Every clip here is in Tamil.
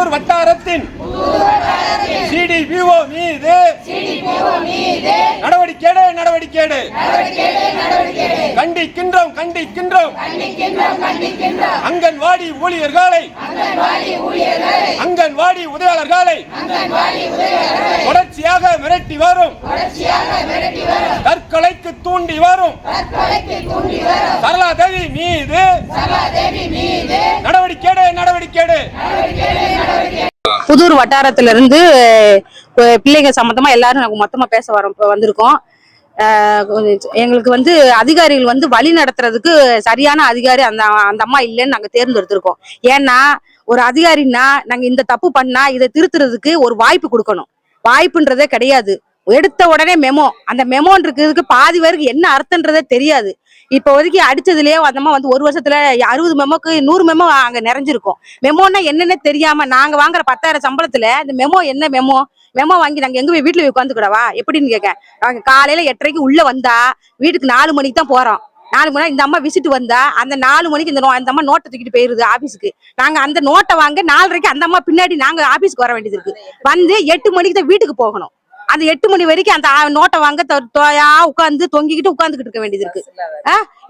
புதூர் வட்டாரத்தின் சிடிபிஓ மீது நடவடிக்கை நடவடிக்கை. கண்டிக்கின்றோம் கண்டிக்கின்றோம். அங்கன்வாடி ஊழியர்களை அங்கன்வாடி உதவியாளர்களை தொடர்ச்சியாக மிரட்டி வரும். தற்கொலைக்கு தூண்டி வரும். சரளா தேவி மீது நடவடிக்கை நடவடிக்கை. புதூர் வட்டாரத்துல இருந்து அஹ், பிள்ளைங்க சம்பந்தமா எல்லாரும் நாங்க மொத்தமா பேச வரோம் வந்திருக்கோம். கொஞ்சம் எங்களுக்கு வந்து அதிகாரிகள் வந்து வழி நடத்துறதுக்கு சரியான அதிகாரி அந்த அந்த அம்மா இல்லைன்னு நாங்க தேர்ந்தெடுத்திருக்கோம். ஏன்னா ஒரு அதிகாரின்னா நாங்க இந்த தப்பு பண்ணா இதை திருத்துறதுக்கு ஒரு வாய்ப்பு கொடுக்கணும். வாய்ப்புன்றதே கிடையாது. எடுத்த உடனே மெமோ அந்த மெமோன்றதுக்கு பாதி பேருக்கு என்ன அர்த்தன்றதே தெரியாது. இப்போ ஒதுக்கி அடிச்சதுலயே அந்தம்மா வந்து ஒரு வருஷத்துல அறுபது மெமோக்கு நூறு மெமோ அங்க நிறைஞ்சிருக்கும். மெமோன்னா என்னன்னே தெரியாம நாங்க வாங்குற பத்தாயிரம் சம்பளத்துல இந்த மெமோ என்ன மெமோ மெமோ வாங்கி நாங்க எங்க போய் வீட்டுல போய் உட்காந்துக்கூடவா எப்படின்னு கேட்க. நாங்க காலையில எட்டரைக்கு உள்ள வந்தா வீட்டுக்கு நாலு மணிக்கு தான் போறோம். நாலு மணி இந்த அம்மா விசிட் வந்தா அந்த நாலு மணிக்கு இந்த நோ- அந்த அம்மா நோட்டை தூக்கிட்டு போயிருது ஆபீஸ்க்கு நாங்க அந்த நோட்டை வாங்க நாலரைக்கு அந்த அம்மா பின்னாடி நாங்க ஆபீஸ்க்கு வர வேண்டியது இருக்கு. வந்து எட்டு மணிக்கு தான் வீட்டுக்கு போகணும். அந்த எட்டு மணி வரைக்கும் அந்த நோட்டை வாங்க தொயா உட்காந்து தொங்கிக்கிட்டு உட்காந்துக்கிட்டு இருக்க வேண்டியது இருக்கு?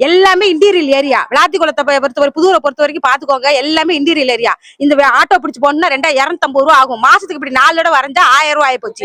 எல்லாமே இன்டீரியல் ஏரியா விளாத்திக்குளத்தை பொறுத்தவரை புதூரை பொறுத்த வரைக்கும் பாத்துக்கோங்க எல்லாமே இன்டீரியல் ஏரியா இந்த ஆட்டோ பிடிச்சு போனா ரெண்டா இரநூத்தம்பது ரூபா ஆகும். மாசத்துக்கு இப்படி நாலு தடவை வரைஞ்சா ஆயிரம் ரூபாய் ஆயிப்போச்சு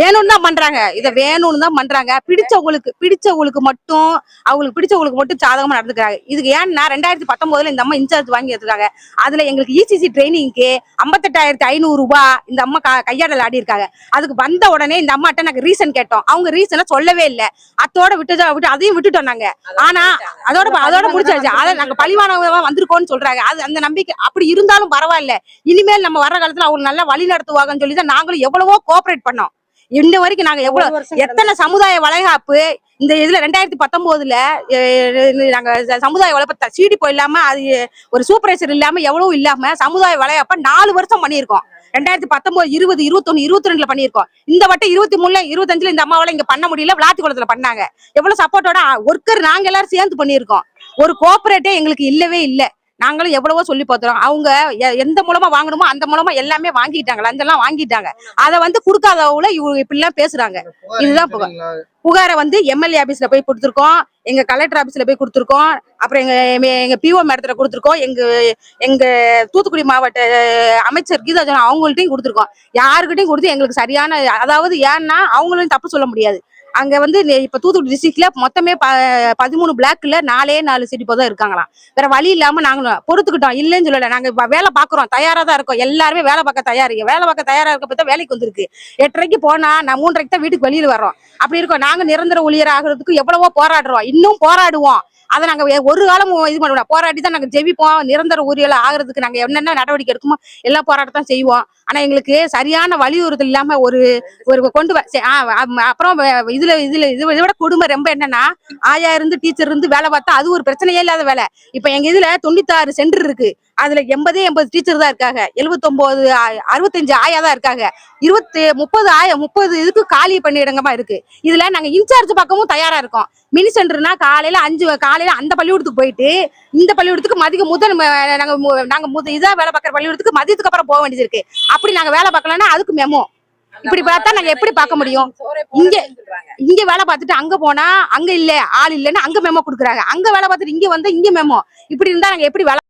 வேணும்னு தான் பண்றாங்க. இத வேணும்னு தான் பண்றாங்க. பிடிச்சவங்களுக்கு பிடிச்சவங்களுக்கு மட்டும் அவங்களுக்கு பிடிச்சவங்களுக்கு மட்டும் சாதகமா நடந்துக்கிறாங்க. இதுக்கு ஏன்னா ரெண்டாயிரத்தி பத்தொன்பதுல இந்த அம்மா இன்சார்ஜ் வாங்கி எடுத்துருக்காங்க அதுல எங்களுக்கு இசிசி ட்ரைனிங்க்கு ஐம்பத்தெட்டாயிரத்தி ஐநூறு ரூபாய் இந்த அம்மா கையாடல் ஆடி இருக்காங்க அதுக்கு வந்த உடனே இந்த அம்மாட்ட நாங்க ரீசன் கேட்டோம். அவங்க ரீசனை சொல்லவே இல்லை. அத்தோட விட்டு விட்டு அதையும் விட்டுட்டோம் நாங்க. ஆனா அதோட அதோட முடிச்சாச்சு. அதை நாங்க பழிவானவங்க வந்திருக்கோம்னு சொல்றாங்க. அது அந்த நம்பிக்கை அப்படி இருந்தாலும் பரவாயில்ல. இனிமேல் நம்ம வர்ற காலத்துல அவங்க நல்லா வழி நடத்துவாங்கன்னு சொல்லி தான் நாங்களும் எவ்வளவோ கோஆபரேட் பண்ணோம். இன்ன வரைக்கும் நாங்க எவ்வளவு எத்தனை சமுதாய வளைகாப்பு இந்த இதுல ரெண்டாயிரத்தி பத்தொன்பதுல நாங்க சமுதாய வளர்ப்ப சீடி போயில்லாம அது ஒரு சூப்பர்வைசர் இல்லாம எவ்வளவு இல்லாம சமுதாய வளையப்ப நாலு வருஷம் பண்ணியிருக்கோம். ரெண்டாயிரத்தி பத்தொன்பது இருபது இருபத்தொன்னு இருபத்தி ரெண்டுல பண்ணியிருக்கோம். இந்த வட்டம் இருபத்தி மூணுல இருபத்தஞ்சுல இந்த அம்மாவால இங்க பண்ண முடியல விளாத்திக்குளத்துல பண்ணாங்க. எவ்வளவு சப்போர்ட்டோட ஒர்க்கர் நாங்க எல்லாரும் சேர்ந்து பண்ணியிருக்கோம். ஒரு கோஆபரேட்டே எங்களுக்கு இல்லவே இல்லை. நாங்களும் எவ்வளவோ சொல்லி பார்த்தோம் அவங்க எந்த மூலமா வாங்கணுமோ அந்த மூலமா எல்லாமே வாங்கிட்டாங்க. லஞ்சம்லாம் வாங்கிட்டாங்க. அதை வந்து கொடுக்காதவங்கள இவங்க இப்படிலாம் பேசுறாங்க. இதுதான் புகார். புகாரை வந்து எம்எல்ஏ ஆபீஸ்ல போய் கொடுத்துருக்கோம். எங்க கலெக்டர் ஆபீஸ்ல போய் கொடுத்துருக்கோம். அப்புறம் எங்க எங்க- பிஓ மேடத்துல கொடுத்துருக்கோம். எங்க எங்க தூத்துக்குடி மாவட்ட அமைச்சர் கீதாஜன் அவங்கள்ட்டையும் கொடுத்துருக்கோம். யாருக்கிட்டையும் கொடுத்து எங்களுக்கு சரியான அதாவது ஏன்னா அவங்களும் தப்பு சொல்ல முடியாது. அங்க வந்து இப்போ இப்ப தூத்துக்குடி டிஸ்ட்ரிக்ட்ல மொத்தமே ப- பதிமூணு பிளாக்ல நாலே நாலு சிடிப்போ தான் இருக்காங்களாம். வேற வழி இல்லாம நாங்கள் பொறுத்துக்கிட்டோம். இல்லைன்னு சொல்லல. நாங்க இப்போ வேலை பாக்குறோம். தயாரா தான் இருக்கோம். எல்லாருமே வேலை பார்க்க தயாரி. வேலை பார்க்க தயாரா இருக்க பார்த்தா வேலைக்கு வந்திருக்கு. எட்டரைக்கு போனா நான் மூன்றரைக்கு தான் வீட்டுக்கு வெளியில வரோம் அப்படி இருக்கோம். நாங்க நிரந்தர ஊழியர் ஆகிறதுக்கு எவ்வளவோ போராடுறோம். இன்னும் போராடுவோம். அதை நாங்க ஒரு காலம் இது பண்ணுவோம். போராட்டி தான் நாங்கள் ஜெபிப்போம் நிரந்தர ஊழியர் ஆகிறதுக்கு நாங்க என்னென்ன நடவடிக்கை எடுக்குமோ எல்லா போராட்டம் செய்வோம். ஆனா எங்களுக்கு சரியான வலியுறுத்தல் இல்லாம ஒரு ஒரு கொண்டு அப்புறம் இதில் இதுல இதுல இது இதை விட கொடுமை ரொம்ப என்னன்னா ஆயா இருந்து டீச்சர் இருந்து வேலை பார்த்தா அது ஒரு பிரச்சனையே இல்லாத வேலை. இப்ப எங்க இதுல தொண்ணூத்தாறு சென்டர் இருக்கு. அதுல எண்பதே எண்பது டீச்சர் தான் இருக்காங்க. எழுபத்தொன்பது அறுபத்தஞ்சு ஆயா தான் இருக்காங்க. இருபத்தி முப்பது ஆயா முப்பது இதுக்கு காலி பணியிடங்கமா இருக்கு. இதுல நாங்க இன்சார்ஜ் பக்கமும் தயாரா இருக்கோம். மினி சென்டர்னா காலையில அஞ்சு காலையில அந்த பள்ளிக்கூடத்துக்கு போயிட்டு இந்த பள்ளிக்கூடத்துக்கு மதியம் முதல் நாங்க நாங்க முத இதா வேலை பார்க்குற பள்ளிக்கூடத்துக்கு மதியத்துக்கு அப்புறம் போக வேண்டியது இருக்கு. அப்படி நாங்க வேலை பார்க்கலன்னா அதுக்கு மெமோ இப்படி பார்த்தா நாங்க எப்படி பார்க்க முடியும்? இங்க இங்க வேலை பார்த்துட்டு அங்க போனா அங்க இல்ல ஆள் இல்லைன்னா அங்க மெமோ கொடுக்குறாங்க. அங்க வேலை பார்த்துட்டு இங்க வந்து இங்க மெமோ இப்படி இருந்தா நாங்க எப்படி வேலை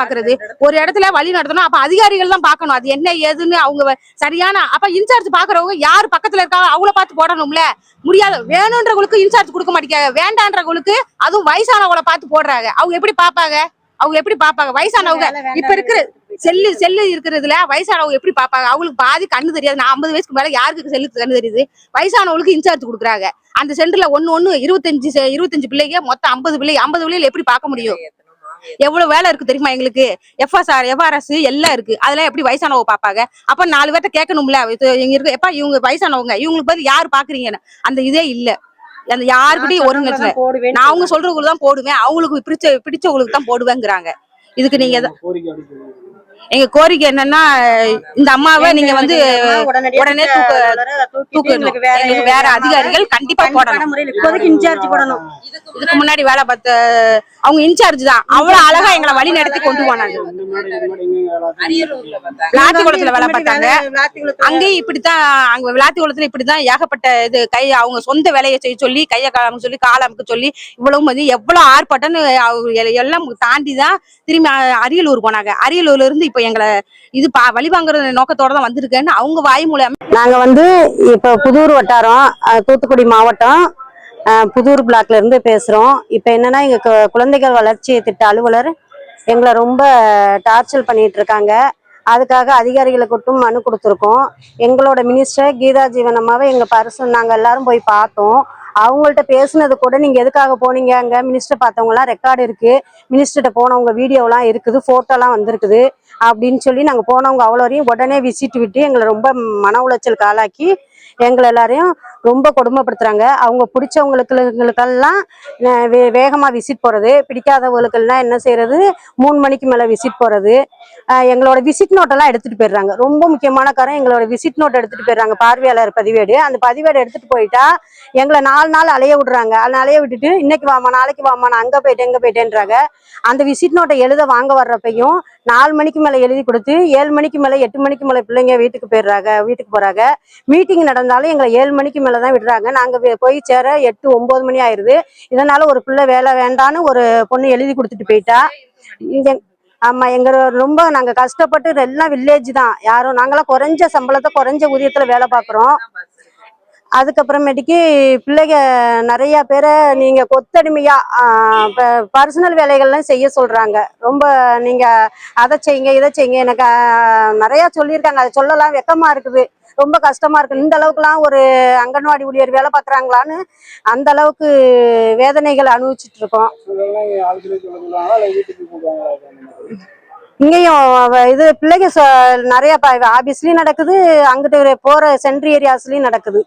பாக்குறது. ஒரு இடத்துல வழி நடத்தணும். அப்ப அதிகாரிகள் தான் பார்க்கணும் அது என்ன ஏதுன்னு அவங்க சரியான அப்ப இன்சார்ஜ் பாக்குறவங்க யார் பக்கத்துல இருக்காங்க அவங்கள பார்த்து போடணும்ல? முடியாது வேணுன்றவங்களுக்கு இன்சார்ஜ் கொடுக்க மாட்டேங்க. வேண்டான்றவங்களுக்கு அதுவும் வயசானவங்கள பார்த்து போடுறாங்க. அவங்க எப்படி பாப்பாங்க? அவங்க எப்படி பாப்பாங்க? வயசானவங்க. இப்ப இருக்கிற செல்லு செல்லு இருக்கிறதுல வயசானவங்க எப்படி பாப்பாங்க? அவங்களுக்கு பாதி கண்ணு தெரியாது. நான் ஐம்பது வயசுக்கு மேல யாருக்கு செல்லு கண்ணு தெரியுது? வயசானவங்களுக்கு இன்சார்ஜ் கொடுக்குறாங்க. அந்த சென்டர்ல ஒண்ணு ஒண்ணு இருபத்தஞ்சு இருபத்தஞ்சு பிள்ளைங்க மொத்தம் ஐம்பது பிள்ளை ஐம்பது பிள்ளைகள் எப்படி பார்க்க முடியும்? எவ்வளவு வேலை இருக்கு தெரியுமா எங்களுக்கு? எஃப்எஸ்ஆர் எஃப்ஆர்எஸ் எல்லாம் இருக்கு. அதெல்லாம் எப்படி வயசானவங்க பாப்பாங்க? அப்ப நாலு பேர்ட்ட கேட்கணும்ல. இங்க இருக்கு எப்ப இவங்க வயசானவங்க இவங்களுக்கு பதில் யார் பாக்குறீங்கன்னு? அந்த இதே இல்ல. அந்த யாருக்கிட்டையும் ஒரு நிமிஷம் நான் அவங்க சொல்றவங்களுக்கு தான் போடுவேன். அவங்களுக்கு பிடிச்ச பிடிச்சவங்களுக்கு தான் போடுவேங்கிறாங்க. இதுக்கு நீங்க எங்க கோரிக்கை என்னன்னா இந்த அம்மாவை நீங்க வந்து உடனே தூக்கு- எங்களுக்கு வேற அதிகாரிகள் கண்டிப்பா போடணும். இப்போதைக்கு இன்சார்ஜ் போடணும். இதுக்கு முன்னாடி வேலை பார்த்த அவங்க இன்சார்ஜ் தான். அவ்வளவு அழகா எங்களை வழி நடத்தி கொண்டு போனாங்க. விளாத்திக்குளத்துல வேலை பார்த்தாங்க. அங்கேயும் இப்படித்தான் அங்க விளாத்திக்குளத்துல இப்படித்தான் ஏகப்பட்ட இது கை அவங்க சொந்த வேலையை செய்ய சொல்லி கையை காலம் சொல்லி காலமுக்கு சொல்லி இவ்வளவு வந்து எவ்வளவு ஆர்ப்பாட்டம்னு எல்லாம் தாண்டி தான் திரும்பி அரியலூர் போனாங்க. அரியலூர்ல இருந்து இப்ப எங்களை இது பா வழிவாங்குற நோக்கத்தோட தான் வந்திருக்கேன்னு அவங்க வாய் மூலம் நாங்க வந்து இப்போ புதூர் வட்டாரம் தூத்துக்குடி மாவட்டம் புதூர் பிளாக்ல இருந்து பேசுறோம். இப்போ என்னன்னா எங்க கு- குழந்தைகள் வளர்ச்சி திட்ட அலுவலர் எங்களை ரொம்ப டார்ச்சர் பண்ணிட்டு இருக்காங்க. அதுக்காக அதிகாரிகளை மனு கொடுத்துருக்கோம். எங்களோட மினிஸ்டர் கீதா ஜீவனமாவே எங்கள் எங்க பர்சன் நாங்க எல்லாரும் போய் பார்த்தோம். அவங்கள்ட்ட பேசுனது கூட நீங்க எதுக்காக போனீங்க அங்க? மினிஸ்டர் பார்த்தவங்கலாம் ரெக்கார்டு இருக்கு. மினிஸ்டர்கிட்ட போனவங்க வீடியோலாம் இருக்குது ஃபோட்டோலாம் வந்திருக்குது. அப்படின்னு சொல்லி நாங்கள் போனவங்க அவ்வளோரையும் உடனே விசிட் விட்டு எங்களை ரொம்ப மன உளைச்சலுக்கு ஆளாக்கி எங்களை எல்லாரையும் ரொம்ப கொடுமைப்படுத்துறாங்க. அவங்க பிடிச்சவங்களுக்குங்களுக்கெல்லாம் வே வேகமாக விசிட் போகிறது பிடிக்காதவங்களுக்கெல்லாம் என்ன செய்கிறது மூணு மணிக்கு மேலே விசிட் போகிறது எங்களோட விசிட் நோட்டெல்லாம் எடுத்துகிட்டு போயிடுறாங்க. ரொம்ப முக்கியமான காரம் எங்களோட விசிட் நோட் எடுத்துகிட்டு போயிடுறாங்க. பார்வையாளர் பதிவேடு. அந்த பதிவேடு எடுத்துகிட்டு போயிட்டா எங்களை நாலு நாள் அலைய விடுறாங்க. அதில் அலைய விட்டுட்டு இன்னைக்கு வாமா நாளைக்கு வாமா நான் அங்கே போயிட்டேன் எங்கே போயிட்டேன்றாங்க. அந்த விசிட் நோட்டை எழுத வாங்க வர்றப்பையும் நாலு மணிக்கு மேலே எழுதி கொடுத்து ஏழு மணிக்கு மேலே எட்டு மணிக்கு மேலே பிள்ளைங்க வீட்டுக்கு போயிடுறாங்க வீட்டுக்கு போகிறாங்க மீட்டிங் நடந்தாலும் எங்களை ஏழு மணிக்கு மேலே தான் விடுறாங்க. நாங்கள் போய் சேர எட்டு ஒம்பது மணி ஆயிடுது இதனால ஒரு பிள்ளை வேலை வேண்டான்னு ஒரு பொண்ணு எழுதி கொடுத்துட்டு போயிட்டா. இங்க ஆமா எங்க ரொம்ப நாங்க கஷ்டப்பட்டு எல்லாம் வில்லேஜ் தான். யாரும் நாங்களாம் குறைஞ்ச சம்பளத்தை குறைஞ்ச ஊதியத்துல வேலை பார்க்குறோம். அதுக்கப்புறமேட்டுக்கு பிள்ளைங்க நிறைய பேரை நீங்க கொத்தடிமையா பர்சனல் வேலைகள்லாம் செய்ய சொல்றாங்க. ரொம்ப நீங்க அதை செய்யுங்க இதை செய்யுங்க. எனக்கு நிறைய சொல்லியிருக்காங்க. அதை சொல்லலாம். வெக்கமா இருக்குது. ரொம்ப கஷ்டமா இருக்கு இந்த அளவுக்குலாம் ஒரு அங்கன்வாடி ஊழியர் வேலை பார்க்குறாங்களான்னு அந்த அளவுக்கு வேதனைகள் அனுபவிச்சுட்டு இருக்கோம். இங்கேயும் இது பிள்ளைங்க நிறைய ஆபீஸ்லயும் நடக்குது. அங்கிட்டு போற சென்ட்ரி ஏரியாஸ்லயும் நடக்குது.